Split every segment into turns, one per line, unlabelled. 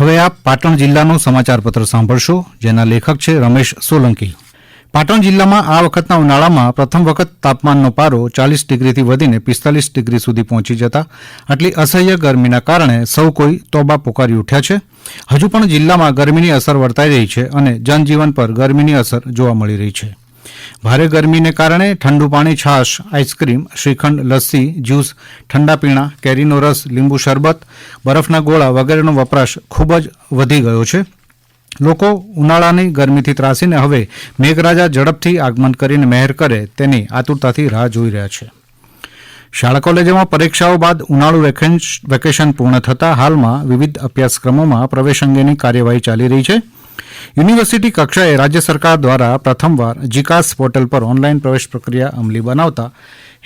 હવે આપ પાટણ જિલ્લાનું સમાચારપત્ર સાંભળશો, જેના લેખક છે રમેશ સોલંકી. પાટણ જિલ્લામાં આ વખતના ઉનાળામાં પ્રથમ વખત તાપમાનનો પારો ચાલીસ ડિગ્રીથી વધીને પિસ્તાલીસ ડિગ્રી સુધી પહોંચી જતા આટલી અસહ્ય ગરમીના કારણે સૌ કોઈ તોબા પોકારી ઉઠ્યા છે. હજુ પણ જિલ્લામાં ગરમીની અસર વર્તાઈ રહી છે અને જનજીવન પર ગરમીની અસર જોવા મળી રહી છે. ભારે ગરમીને કારણે ઠંડુ પાણી, છાશ, ice cream, shrikhand, lassi, juice, ઠંડા પીણા, કેરીનો રસ, લીંબુ શરબત, બરફના ગોળા વગેરેનો વપરાશ ખૂબ જ વધી ગયો છે. લોકો ઉનાળાની ગરમીથી ત્રાસીને હવે મેઘરાજા ઝડપથી આગમન કરીને મહેર કરે તેની આતુરતાથી રાહ જોઈ રહ્યા છે. શાળા કોલેજોમાં પરીક્ષાઓ બાદ ઉનાળુ વેકેશન પૂર્ણ થતાં હાલમાં વિવિધ અભ્યાસક્રમોમાં પ્રવેશ અંગેની કાર્યવાહી ચાલી રહી છે. યુનિવર્સિટી કક્ષાએ રાજ્ય સરકાર દ્વારા પ્રથમવાર જીકાસ પોર્ટલ પર ઓનલાઈન પ્રવેશ પ્રક્રિયા અમલી બનાવતા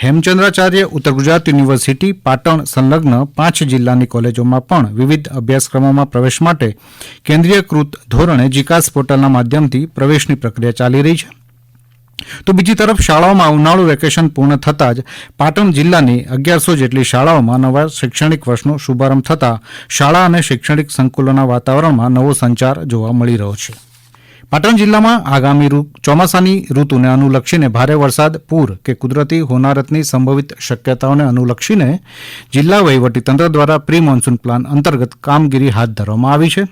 હેમચંદ્રાચાર્ય ઉત્તર ગુજરાત યુનિવર્સિટી, પાટણ સંલગ્ન પાંચ જિલ્લાની કોલેજોમાં પણ વિવિધ અભ્યાસક્રમોમાં પ્રવેશ માટે કેન્દ્રીયકૃત ધોરણે જીકાસ પોર્ટલના માધ્યમથી પ્રવેશની પ્રક્રિયા ચાલી રહી છે. તો બીજી તરફ શાળાઓમાં ઉનાળુ વેકેશન પૂર્ણ થતાં જ પાટણ જિલ્લાની અગિયારસો જેટલી શાળાઓમાં નવા શૈક્ષણિક વર્ષનો શુભારંભ થતાં શાળા અને શૈક્ષણિક સંકુલોના વાતાવરણમાં નવો સંચાર જોવા મળી રહ્યો છે. પાટણ જિલ્લામાં આગામી ચોમાસાની ઋતુને અનુલક્ષીને ભારે વરસાદ, પૂર કે કુદરતી હોનારતની સંભવિત શક્યતાઓને અનુલક્ષીને જિલ્લા વહીવટીતંત્ર દ્વારા પ્રી મોન્સૂન પ્લાન અંતર્ગત કામગીરી હાથ ધરવામાં આવી છે.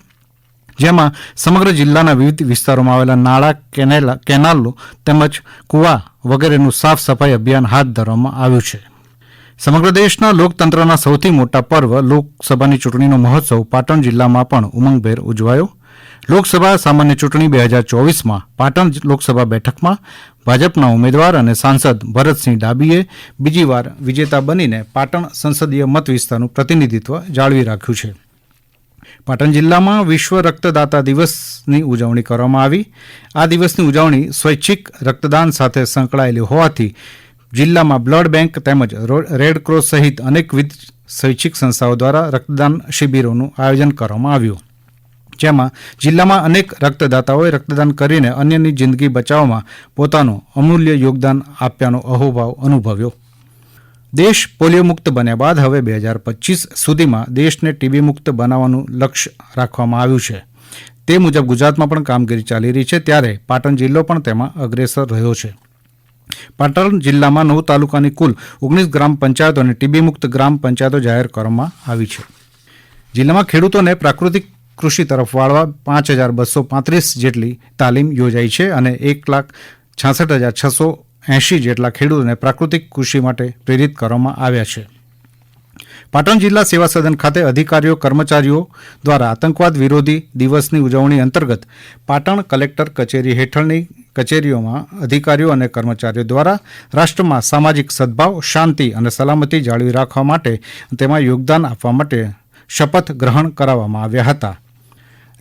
જેમાં સમગ્ર જિલ્લાના વિવિધ વિસ્તારોમાં આવેલા નાળા, કેનેલા તેમજ કુવા વગેરેનું સાફ સફાઈ અભિયાન હાથ ધરવામાં આવ્યું છે. સમગ્ર દેશના લોકતંત્રના સૌથી મોટા પર્વ લોકસભાની ચૂંટણીનો મહોત્સવ પાટણ જિલ્લામાં પણ ઉમંગભેર ઉજવાયો. લોકસભા સામાન્ય ચૂંટણી બે હજાર ચોવીસમાં પાટણ લોકસભા બેઠકમાં ભાજપના ઉમેદવાર અને સાંસદ ભરતસિંહ ડાબીએ બીજી વાર વિજેતા બનીને પાટણ સંસદીય મત વિસ્તારનું પ્રતિનિધિત્વ જાળવી રાખ્યું છે. પાટણ જિલ્લામાં વિશ્વ રક્તદાતા દિવસની ઉજવણી કરવામાં આવી. આ દિવસની ઉજવણી સ્વૈચ્છિક રક્તદાન સાથે સંકળાયેલી હોવાથી જિલ્લામાં બ્લડ બેંક તેમજ રો- રેડ ક્રોસ સહિત અનેકવિધ સ્વૈચ્છિક સંસ્થાઓ દ્વારા રક્તદાન શિબિરોનું આયોજન કરવામાં આવ્યું. જેમાં જિલ્લામાં અનેક રક્તદાતાઓએ રક્તદાન કરીને અન્યની જિંદગી બચાવવામાં પોતાનું અમૂલ્ય યોગદાન આપ્યાનો અહોભાવ અનુભવ્યો. દેશ પોલિયો મુક્ત બન્યા બાદ હવે બે હજાર પચીસ સુધીમાં દેશને ટીબી મુક્ત બનાવવાનું લક્ષ્ય રાખવામાં આવ્યું છે. તે મુજબ ગુજરાતમાં પણ કામગીરી ચાલી રહી છે, ત્યારે પાટણ જિલ્લો પણ તેમાં અગ્રેસર રહ્યો છે. પાટણ જિલ્લામાં નવ તાલુકાની કુલ ઓગણીસ ગ્રામ પંચાયતોને ટીબી મુક્ત ગ્રામ પંચાયતો જાહેર કરવામાં આવી છે. જિલ્લામાં ખેડૂતોને પ્રાકૃતિક કૃષિ તરફ વાળવા પાંચ હજાર બસો પાંત્રીસ જેટલી તાલીમ યોજાઈ છે અને એક લાખ છાસઠ હજાર છસો એંશી જેટલા ખેડૂતોને પ્રાકૃતિક કૃષિ માટે પ્રેરિત કરવામાં આવ્યા છે. પાટણ જિલ્લા સેવા સદન ખાતે અધિકારીઓ, કર્મચારીઓ દ્વારા આતંકવાદ વિરોધી દિવસની ઉજવણી અંતર્ગત પાટણ કલેક્ટર કચેરી હેઠળની કચેરીઓમાં અધિકારીઓ અને કર્મચારીઓ દ્વારા રાષ્ટ્રમાં સામાજિક સદભાવ, શાંતિ અને સલામતી જાળવી રાખવા માટે તેમાં યોગદાન આપવા માટે શપથ ગ્રહણ કરાવવામાં આવ્યા હતા.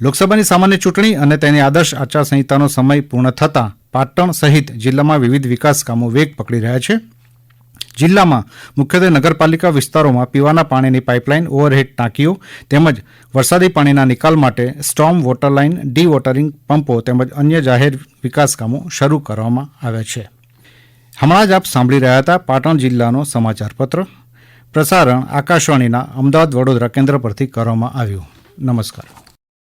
લોકસભાની સામાન્ય ચૂંટણી અને તેની આદર્શ આચારસંહિતાનો સમય પૂર્ણ થતાં પાટણ સહિત જિલ્લામાં વિવિધ વિકાસ કામો વેગ પકડી રહ્યા છે. જિલ્લામાં મુખ્યત્વે નગરપાલિકા વિસ્તારોમાં પીવાના પાણીની પાઇપલાઇન, ઓવરહેડ ટાંકીઓ તેમજ વરસાદી પાણીના નિકાલ માટે storm water line dewatering પંપો તેમજ અન્ય જાહેર વિકાસ કામો શરૂ કરવામાં આવ્યા છે. હમણાં જ આપ સાંભળી રહ્યા હતા પાટણ જિલ્લાનો સમાચાર પત્ર. પ્રસારણ આકાશવાણીના અમદાવાદ વડોદરા કેન્દ્ર પરથી કરવામાં આવ્યું. નમસ્કાર.